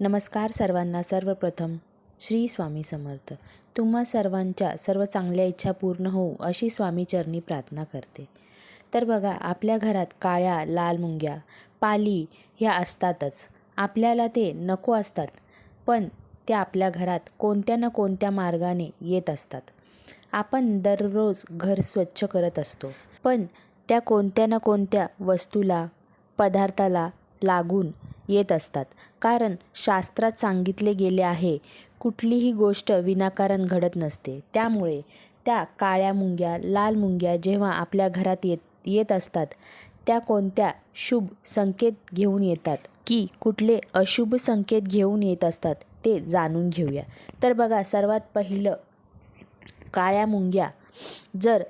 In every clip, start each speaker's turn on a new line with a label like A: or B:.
A: नमस्कार सर्वांना सर्वप्रथम श्री स्वामी समर्थ. तुम्हा सर्वांच्या सर्व चांगल्या इच्छा पूर्ण होऊ अशी स्वामीचरणी प्रार्थना करते. तर बघा आपल्या घरात काळ्या लाल मुंग्या पाली ह्या असतातच. आपल्याला ते नको असतात पण त्या आपल्या घरात कोणत्या ना कोणत्या मार्गाने येत असतात. आपण दररोज घर स्वच्छ करत असतो पण त्या कोणत्या ना कोणत्या वस्तूला पदार्थाला लागून येत असतात. कारण शास्त्रात सांगितले गेले आहे कुठलीही गोष्ट विनाकारण घडत नसते. त्यामुळे त्या काळ्या मुंग्या लाल मुंग्या जेव्हा आपल्या घरात येत येत असतात त्या कोणत्या शुभ संकेत घेऊन येतात की कुठले अशुभ संकेत घेऊन येत असतात ते जाणून घेऊया. तर बघा सर्वात पहिलं काळ्या मुंग्या जर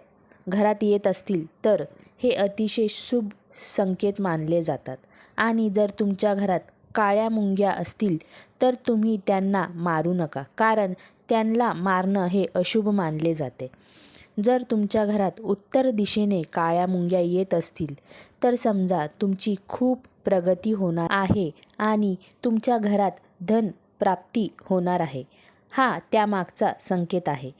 A: घरात येत असतील तर हे अतिशय शुभ संकेत मानले जातात. आणि जर तुमच्या घरात काळ्या मुंग्या असतील तर तुम्ही त्यांना मारू नका कारण त्यांना मारणं हे अशुभ मानले जाते. जर तुमच्या घरात उत्तर दिशेने काळ्या मुंग्या येत असतील तर समजा तुमची खूप प्रगती होणार आहे आणि तुमच्या घरात धन प्राप्ती होणार आहे. हा त्यामागचा संकेत आहे.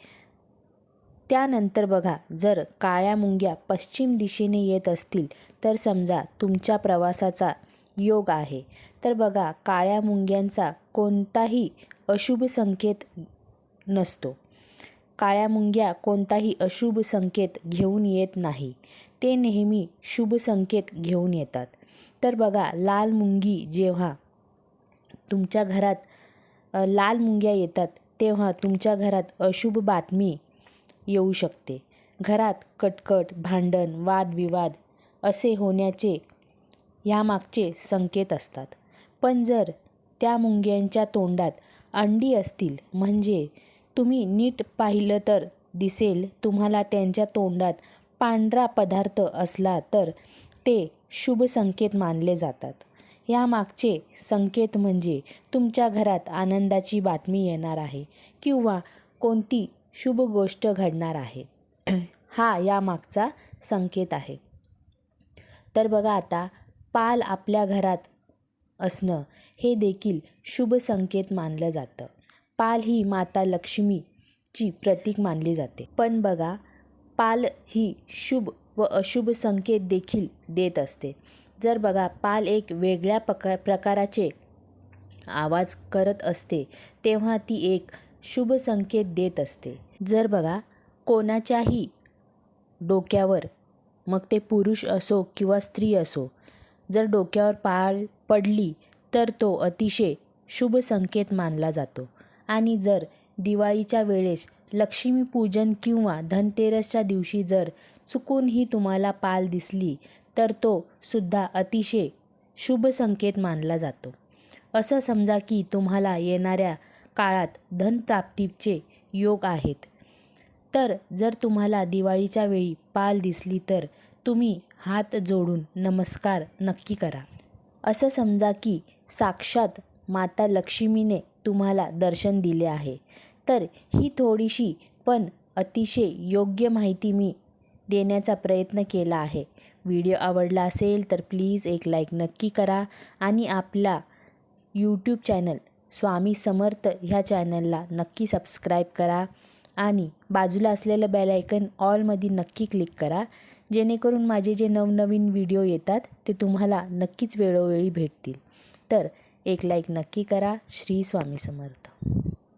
A: त्यानंतर बघा जर काळ्या मुंग्या पश्चिम दिशेने येत असतील तर समजा तुमच्या प्रवासाचा योग आहे. तर बघा काळ्या मुंग्यांचा कोणताही अशुभ संकेत नसतो. काळ्या मुंग्या कोणताही अशुभ संकेत घेऊन येत नाही. ते नेहमी शुभ संकेत घेऊन येतात. तर बघा लाल मुंगी जेव्हा तुमच्या घरात लाल मुंग्या येतात तेव्हा तुमच्या घरात अशुभ बातमी येऊ शकते. घरात कटकट भांडण वादविवाद असे होण्याचे ह्यामागचे संकेत असतात. पण जर त्या मुंग्यांच्या तोंडात अंडी असतील म्हणजे तुम्ही नीट पाहिलं तर दिसेल तुम्हाला त्यांच्या तोंडात पांढरा पदार्थ असला तर ते शुभ संकेत मानले जातात. यामागचे संकेत म्हणजे तुमच्या घरात आनंदाची बातमी येणार आहे किंवा कोणती शुभ गोष्ट घडणार आहे. हा यामागचा संकेत आहे. तर बघा आता पाल आपल्या घरात असणं हे देखील शुभ संकेत मानलं जातं. पाल ही माता लक्ष्मीची प्रतीक मानली जाते. पण बघा पाल ही शुभ व अशुभ संकेत देखील देत असते. जर बघा पाल एक वेगळ्या पका प्रकाराचे आवाज करत असते तेव्हा ती एक शुभ संकेत देत असते. जर बघा कोणाच्याही डोक्यावर मग ते पुरुष असो किंवा स्त्री असो जर डोक्यावर पाळ पडली तर तो अतिशय शुभ संकेत मानला जातो. आणि जर दिवाळीच्या वेळेस लक्ष्मीपूजन किंवा धनतेरसच्या दिवशी जर चुकूनही तुम्हाला पाल दिसली तर तो सुद्धा अतिशय शुभ संकेत मानला जातो. असं समजा की तुम्हाला येणाऱ्या काळात धनप्राप्तीचे योग आहेत. तर जर तुम्हाला दिवाळीच्या वेळी पाल दिसली तर तुम्ही हात जोडून नमस्कार नक्की करा. असं समजा की साक्षात माता लक्ष्मीने तुम्हाला दर्शन दिले आहे. तर ही थोडीशी पण अतिशय योग्य माहिती मी देण्याचा प्रयत्न केला आहे. व्हिडिओ आवडला असेल तर प्लीज एक लाईक नक्की करा आणि आपला यूट्यूब चॅनल स्वामी समर्थ ह्या चॅनलला नक्की सबस्क्राईब करा आणि बाजूला असलेलं बेल आयकन ऑलमध्ये नक्की क्लिक करा. जेणेकरून माझे जे नवनवीन व्हिडिओ येतात ते तुम्हाला नक्कीच वेळोवेळी भेटतील. तर एक लाईक नक्की करा. श्री स्वामी समर्थ.